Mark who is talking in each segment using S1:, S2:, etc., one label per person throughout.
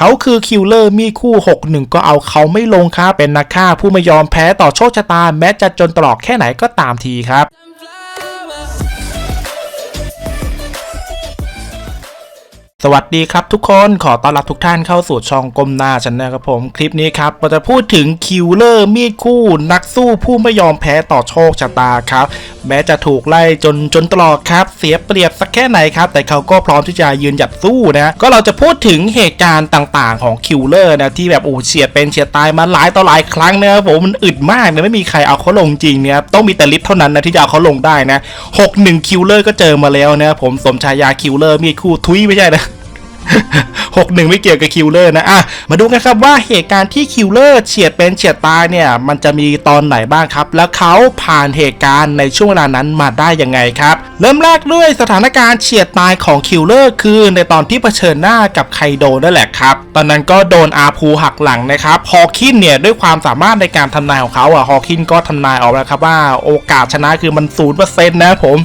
S1: เขาคือคิลเลอร์มีคู่ 61 ก็เอาเขาไม่ลงครับ เป็นนักฆ่าผู้ไม่ยอมแพ้ต่อโชคชะตาแม้จะจนตรอกแค่ไหนก็ตามทีครับ สวัสดีครับทุกคนขอต้อนรับทุกท่านเข้าสู่ช่องกลมหน้าชันนะครับผม คลิปนี้ครับเราจะพูดถึงคิวเลอร์มีดคู่ นักสู้ผู้ไม่ยอมแพ้ต่อโชคชะตาครับ แม้จะถูกไล่จนจนตลอดครับ เสียเปรียบสักแค่ไหนครับ แต่เขาก็พร้อมที่จะยืนหยัดสู้นะก็เราจะพูดถึงเหตุการณ์ต่างๆ ของคิวเลอร์นะที่แบบโอ้เฉียดเป็นเฉียดตายมาหลายต่อหลายครั้งนะครับผมมันอึดมากนะไม่มีใครเอาเขาลงจริงเนี่ยต้องมีแต่ลิฟเท่านั้นนะที่จะเอาเขาลงได้นะ61คิวเลอร์ก็เจอมาแล้วนะครับผมสมชายาคิวเลอร์มีดคู่ทุยไม่ใช่นะ หกหนึ่งไม่เกี่ยวกับคิวเลอร์นะอะมาดูกันครับว่าเหตุการณ์ที่คิวเลอร์เฉียดเป็นเฉียดตายเนี่ย มันจะมีตอนไหนบ้างครับ แล้วเขาผ่านเหตุการณ์ในช่วงเวลานั้นมาได้ยังไงครับ เริ่มแรกด้วยสถานการณ์เฉียดตายของคิวเลอร์คือในตอนที่เผชิญหน้ากับไคโดนั่นแหละครับ ตอนนั้นก็โดนอาพูหักหลังนะครับฮอคินเนี่ยด้วยความสามารถในการทำนายของเขาอะฮอคินก็ทำนายออกแล้วครับว่าโอกาสชนะคือมันศูนย์เปอร์เซ็นต์นะผม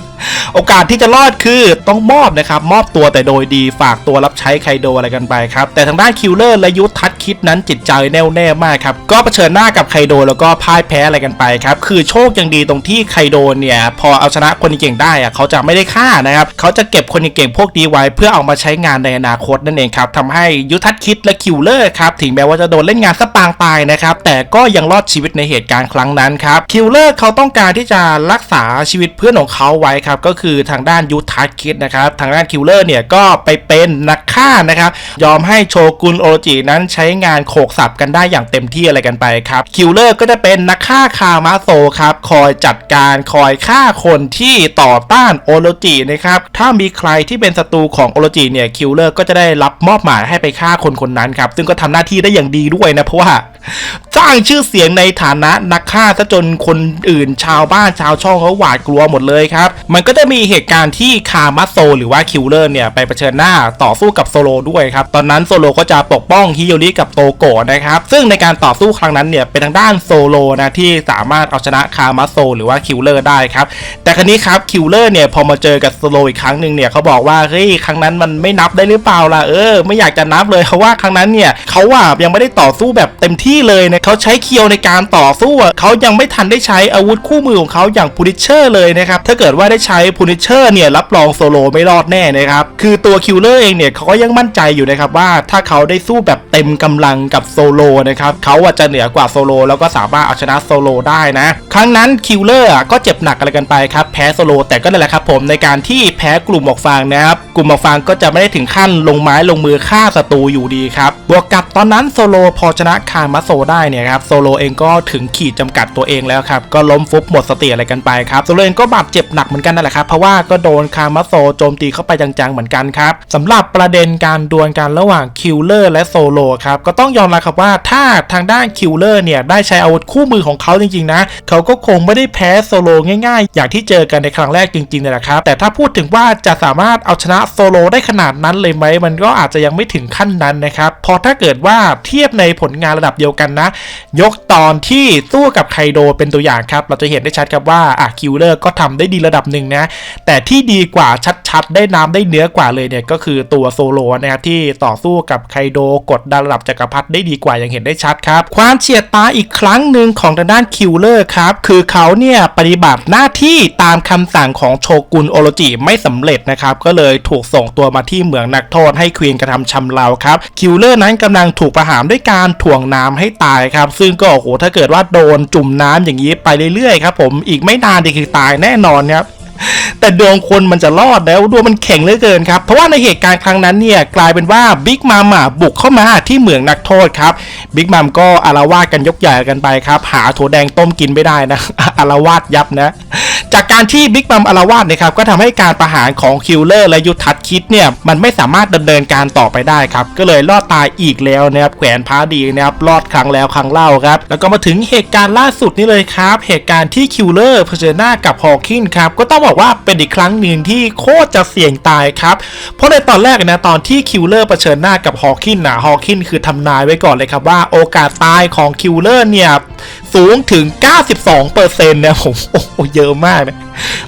S1: โอกาสที่จะรอดคือต้องมอบนะครับ มอบตัวแต่โดยดีฝากตัวรับใช้ไคโดอะไรกันไปครับ แต่ทางด้านคิลเลอร์และยุทธทัศน์คิดนั้นจิตใจแน่วแน่มากครับ ก็เผชิญหน้ากับไคโดแล้วก็พ่ายแพ้อะไรกันไปครับ คือโชคยังดีตรงที่ไคโดเนี่ย พอเอาชนะคนเก่งได้อะเขาจะไม่ได้ฆ่านะครับ เขาจะเก็บคนเก่งพวกนี้ไว้ เพื่อเอามาใช้งานในอนาคตนั่นเองครับทำให้ยุทธทัศน์คิดและคิลเลอร์ครับถึงแม้ว่าจะโดนเล่นงานสปางตายนะครับแต่ก็ยังรอดชีวิตในเหตุการณ์ครั้งนั้นครับคิลเลอร์เขาต้องการที่จะรักษาชีวิตเพื่อนของเขาไว้ครับก็คือทางด้านยุทธทัศน์คิดนะครับทางด้านคิลเลอร์เนี่ยก็ไปเป็นนักฆ่านะครับยอมให้โชกุนโอโรจินั้นใช้งานโขกสับกันได้อย่างเต็มที่อะไรกันไปครับคิลเลอร์ก็จะเป็นนักฆ่าคามาโซครับคอยจัดการคอยฆ่าคนที่ต่อต้านโอโรจินะครับถ้ามีใครที่เป็นศัตรูของโอโรจิเนี่ยคิลเลอร์ก็จะได้รับมอบหมายให้ไปฆ่าคนคนนั้นครับซึ่งก็ทำหน้าที่ได้อย่างดีด้วยนะเพราะว่าสร้างชื่อเสียงในฐานะนักฆ่าซะจนคนอื่นชาวบ้านชาวช่องเขาหวาดกลัวหมดเลยครับมันก็จะมีเหตุการณ์ที่คามัสโซหรือว่าคิวเลอร์เนี่ยไปเผชิญหน้าต่อสู้กับโซโลด้วยครับ ตอนนั้นโซโลก็จะปกป้องฮิโยริกับโตโกะนะครับ ซึ่งในการต่อสู้ครั้งนั้นเนี่ยเป็นทางด้านโซโลนะที่สามารถเอาชนะคามัสโซหรือว่าคิวเลอร์ได้ครับ แต่ครั้นี้ครับคิวเลอร์เนี่ยพอมาเจอกับโซโลอีกครั้งหนึ่งเนี่ยเขาบอกว่าเฮ้ยครั้งนั้นมันไม่นับได้หรือเปล่าล่ะเออไม่อยากจะนับเลยเพราะว่าครั้งนั้นเนี่ยเขาว่ายังไม่ได้ต่อสู้แบบเต็มที่เลยนะเขาใช้เคียวในการต่อสู้เขายังไม่ทันได้ใช้อาวุธคู่มือของเขาอย่างพูนิเชอร์เลยนะครับถ้าเกิดว่าได้ใช้พูนิเชอร์เนี่ยรับรองโซโลไม่รอดแน่นะครับคือตัวคิวเลอร์เองเนี่ยเขาก็ยังมั่นใจอยู่นะครับว่าถ้าเขาได้สู้แบบเต็มกำลังกับโซโลนะครับเขาอะจะเหนือกว่าโซโลแล้วก็สามารถเอาชนะโซโลได้นะครั้งนั้นคิวเลอร์ก็เจ็บหนักอะไรกันไปครับแพ้โซโลแต่ก็นั่นแหละครับผมในการที่แพ้กลุ่มหมอกฟางนะครับกลุ่มหมอกฟางก็จะไม่ได้ถึงขั้นลงไม้ลงมือฆ่าศัตรูอยู่ดีครับบวกกับตอนนั้นโซโลพอชนะคามาโซได้เนี่ยครับโซโลเองก็ถึงขีดจำกัดตัวเองแล้วครับก็ล้มฟุบหมดสติอะไรกันไปครับโซโลเองก็บาดเจ็บหนักเหมือนกันนั่นแหละครับเพราะว่าก็โดนคามาโซโจมตีเข้าไปจังๆเหมือนกันครับสำหรับประเด็นการดวลกันระหว่างคิลเลอร์และโซโลครับก็ต้องยอมรับครับว่าถ้าทางด้านคิลเลอร์เนี่ยได้ใช้อาวุธคู่มือของเขาจริงๆนะเขาก็คงไม่ได้แพ้โซโลง่ายๆ อย่างที่เจอกันในครั้งแรกจริงๆเลยนะครับแต่ถ้าพูดถึงว่าจะสามารถเอาชนะโซโลได้ขนาดนั้นเลยไหมมันก็อาจจะยังไม่ถึงขั้นนั้นนะครับพอถ้าเกิดว่าเทียบในผลงานระดับเดียวกันนะ ยกตอนที่สู้กับไคโดเป็นตัวอย่างครับเราจะเห็นได้ชัดครับว่าอะคิวเลอร์ก็ทำได้ดีระดับหนึ่งนะ แต่ที่ดีกว่าชัดๆ ได้น้ำได้เนื้อกว่าเลยเนี่ยก็คือตัวโซโลนะครับที่ต่อสู้กับไคโดกดดันระดับจักรพรรดิได้ดีกว่าอย่างเห็นได้ชัดครับ ความเฉียดตาอีกครั้งหนึ่งของทางด้านคิวเลอร์ครับ คือเขาเนี่ยปฏิบัติหน้าที่ตามคำสั่งของโชกุนโอโรจิไม่สำเร็จนะครับ ก็เลยถูกส่งตัวมาที่เหมืองนักโทษให้ควีนกระทำชำเราครับ คิวเลอร์นั้นกำลังถูกประหารด้วยการถ่วงน้ำให้ตายครับ ซึ่งก็โอ้โหถ้าเกิดว่าโดนจุ่มน้ำอย่างนี้ไปเรื่อยๆครับผมอีกไม่นานเดีคือตายแน่นอนครับ แต่ดวงคนมันจะรอดแล้วดวงมันแข็งเหลือเกินครับ เพราะว่าในเหตุการณ์ครั้งนั้นเนี่ยกลายเป็นว่าบิ๊กมัมบุกเข้ามาที่เหมืองนักโทษครับบิ๊กมัมก็อารวาสกันยกใหญ่กันไปครับ หาถั่วแดงต้มกินไม่ได้นะอารวาสยับนะ จากการที่บิ๊กมัมอารวาสนะครับก็ทำให้การประหารของคิลเลอร์และยุทธทัศน์คิดเนี่ยมันไม่สามารถดำเนินการต่อไปได้ครับก็เลยรอดตายอีกแล้วนะครับแขวนพาดีนะครับรอดครั้งแล้วครั้งเล่าครับแล้วก็มาถึงเหตุการณ์ล่าสุดนี่เลยครับ เหตุการณ์ที่คิลเลอร์เผชิญหน้ากับฮอว์คินครับก็ต้องบอกว่าเป็นอีกครั้งหนึ่งที่โคตรจะเสี่ยงตายครับเพราะในตอนแรกนะตอนที่คิวเลอร์เผชิญหน้ากับฮอว์คินนะฮอว์คินคือทำนายไว้ก่อนเลยครับว่าโอกาสตายของคิวเลอร์เนี่ยสูงถึง 92%นะผมโอ้เยอะมากนะ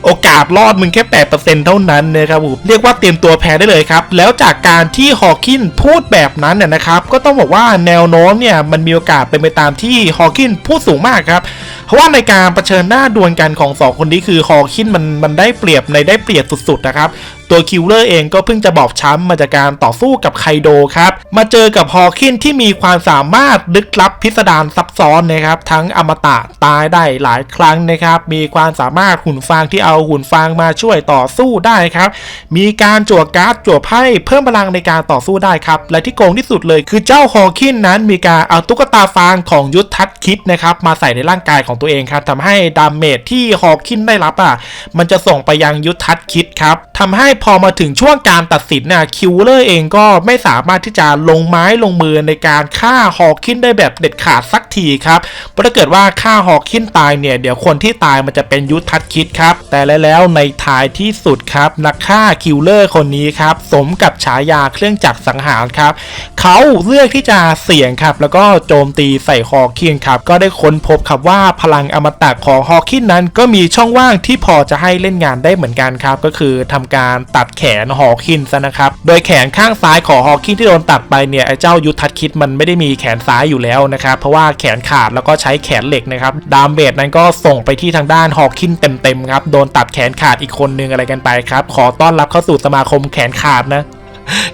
S1: โอกาสรอดมึงแค่ 8%เท่านั้นนะครับผมเรียกว่าเตรียมตัวแพ้ได้เลยครับ แล้วจากการที่ฮอว์คินพูดแบบนั้นเนี่ยนะครับ ก็ต้องบอกว่าแนวโน้มเนี่ยมันมีโอกาสเป็นไปตามที่ฮอว์คินพูดสูงมากครับเพราะว่าในการเผชิญหน้าดวลกันของสองคนนี้คือฮอว์คินมันมันได้เปรียบในได้เปรียบสุดๆนะครับตัวคิวเลอร์เองก็เพิ่งจะบอบช้ำมาจากการต่อสู้กับไคโดครับมาเจอกับฮอว์คินที่มีความสามารถลึกลับพิสดารซับ ซ้อนนะครับ ทั้งอมตะตายได้หลายครั้งนะครับ มีความสามารถหุ่นฟางที่เอาหุ่นฟางมาช่วยต่อสู้ได้ครับ มีการจั่วการ์ดจั่วไพ่เพิ่มพลังในการต่อสู้ได้ครับ และที่โกงที่สุดเลยคือเจ้าฮอคินนั้น มีการเอาตุ๊กตาฟางของยุทธทัศคิดนะครับมาใส่ในร่างกายของตัวเองครับทำให้ดาเมจที่ฮอคินได้รับอะมันจะส่งไปยังยุทธทัศคิดครับทำให้พอมาถึงช่วงการตัดสินน่ะคิวเลอร์เองก็ไม่สามารถที่จะลงไม้ลงมือในการฆ่าฮอคินได้แบบเด็ดขาดสักทีครับเพราะถ้าเกิดว่าฆ่าฮอว์คินตายเนี่ยเดี๋ยวคนที่ตายมันจะเป็นยุทธทัศคิดครับ แต่แล้วในท้ายที่สุดครับนักฆ่าคิวเลอร์คนนี้ครับสมกับฉายาเครื่องจักรสังหารครับเขาเลือกที่จะเสี่ยงครับแล้วก็โจมตีใส่ฮอว์คินครับก็ได้ค้นพบครับว่าพลังอมตะของฮอว์คินนั้น ก็มีช่องว่างที่พอจะให้เล่นงานได้เหมือนกันครับ ก็คือทำการตัดแขนฮอว์คินซะนะครับโดยแขนข้างซ้ายของฮอว์คินที่โดนตัดไปเนี่ยไอ้เจ้ายุทธทัศคิดมันไม่ได้มีแขนซ้ายอยู่แล้วนะครับเพราะว่าแขนขาดแล้วก็ใช้แขนเหล็กนะครับดามเบดนั้นก็ส่งไปที่ทางด้านฮอคินเต็มๆครับโดนตัดแขนขาดอีกคนนึงอะไรกันไปครับขอต้อนรับเข้าสู่สมาคมแขนขาดนะ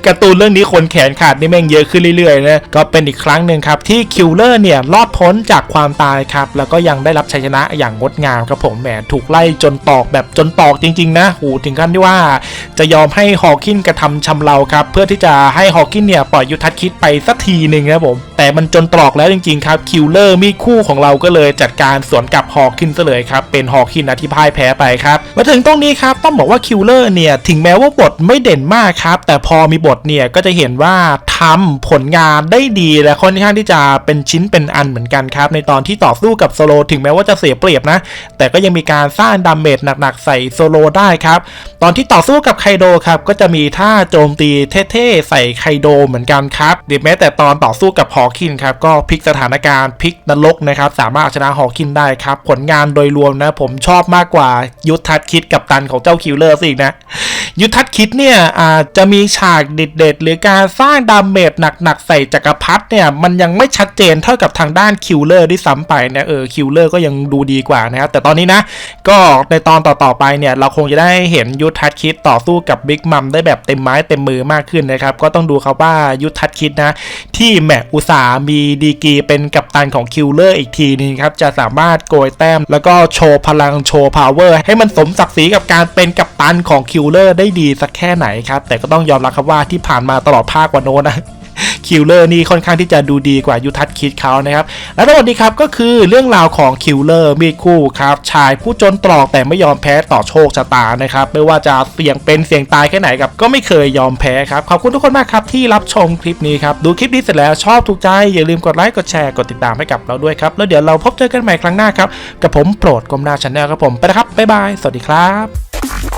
S1: การ์ตูนเรื่องนี้คนแขนขาดนี่แม่งเยอะขึ้นเรื่อยๆนะก็เป็นอีกครั้งหนึ่งครับที่คิวเลอร์เนี่ยรอดพ้นจากความตายครับแล้วก็ยังได้รับชัยชนะอย่างงดงามครับผมแหมถูกไล่จนตอกแบบจนตอกจริงๆนะหูถึงขั้นที่ว่า จะยอมให้ฮอว์คินกระทำชำเราครับเพื่อที่จะให้ฮอว์คินเนี่ยปล่อยยุทธทัศน์คิดไปสักทีหนึ่งครับผมแต่มันจนตรอกแล้วจริงๆครับคิวเลอร์มีคู่ของเราก็เลยจัดการสวนกลับฮอว์คินซะเลยครับเป็นฮอว์คินนะที่พ่ายแพ้ไปครับมาถึงตรงนี้ครับต้องบอกว่าคิวเลอร์เนี่ยถึงแม้ว่าบทไม่เด่นมากครับแต่พอมีบทเนี่ยก็จะเห็นว่า ทำผลงานได้ดีและค่อนข้างที่จะเป็นชิ้นเป็นอันเหมือนกันครับ ในตอนที่ต่อสู้กับโซโลถึงแม้ว่าจะเสียเปรียบนะ แต่ก็ยังมีการสร้างดาเมจหนักๆ ใส่โซโลได้ครับ ตอนที่ต่อสู้กับไคโดครับ ก็จะมีท่าโจมตีเท่ๆ ใส่ไคโดเหมือนกันครับหรือแม้แต่ตอนต่อสู้กับฮอคินครับ ก็พลิกสถานการณ์พลิกนรกนะครับ สามารถเอาชนะฮอคินได้ครับ ผลงานโดยรวมนะ ผมชอบมากกว่ายุทธทัศน์คิดกับตันของเจ้าคิวเลอร์สินะ ยุทธทัศน์คิดเนี่ยอาจจะมีฉากเด็ดๆหรือการสร้างดาเมจหนักๆใส่จักรพรรดิเนี่ยมันยังไม่ชัดเจนเท่ากับทางด้านคิวเลอร์ที่ซ้ำไปเนี่ยเออคิวเลอร์ก็ยังดูดีกว่านะครับแต่ตอนนี้นะ ก็ในตอนต่อๆไปเนี่ยเราคงจะได้เห็นยุทธทัศน์คิดต่อสู้กับบิ๊กมัมได้แบบเต็มไม้เต็มมือมากขึ้นนะครับก็ต้องดูครับว่ายุทธทัศน์คิดนะ ที่แมอุตสามีดีกีเป็นกัปตันของคิวเลอร์อีกทีนึงครับจะสามารถโกยแต้ม แล้วก็โชว์พลังโชว์พาวเวอร์ให้มันสมศักดิ์ศรีกับการเป็นกัปตันของคิวเลอร์ได้ดีสักแค่ไหนครับแต่ก็ต้องยอมรับครับว่าที่ผ่านมาตลอดภาควันโน้นนะ คิวเลอร์นี่ค่อนข้างที่จะดูดีกว่ายุทธทัศคิดเขานะครับ และทั้งหมดนี้ครับก็คือเรื่องราวของคิวเลอร์มีดคู่ครับ ชายผู้จนตรอกแต่ไม่ยอมแพ้ต่อโชคชะตานะครับ ไม่ว่าจะเสี่ยงเป็นเสี่ยงตายแค่ไหนครับก็ไม่เคยยอมแพ้ครับ ขอบคุณทุกคนมากครับที่รับชมคลิปนี้ครับ ดูคลิปนี้เสร็จแล้วชอบถูกใจอย่าลืมกดไลค์กดแชร์กดติดตามให้กับเราด้วยครับแล้วเดี๋ยวเราพบเจอกันใหม่ครั้งหน้าครับกับผมโปรดกรมนาชาแนลครับผมไปนะครับบ๊ายบายสวัสดีครับ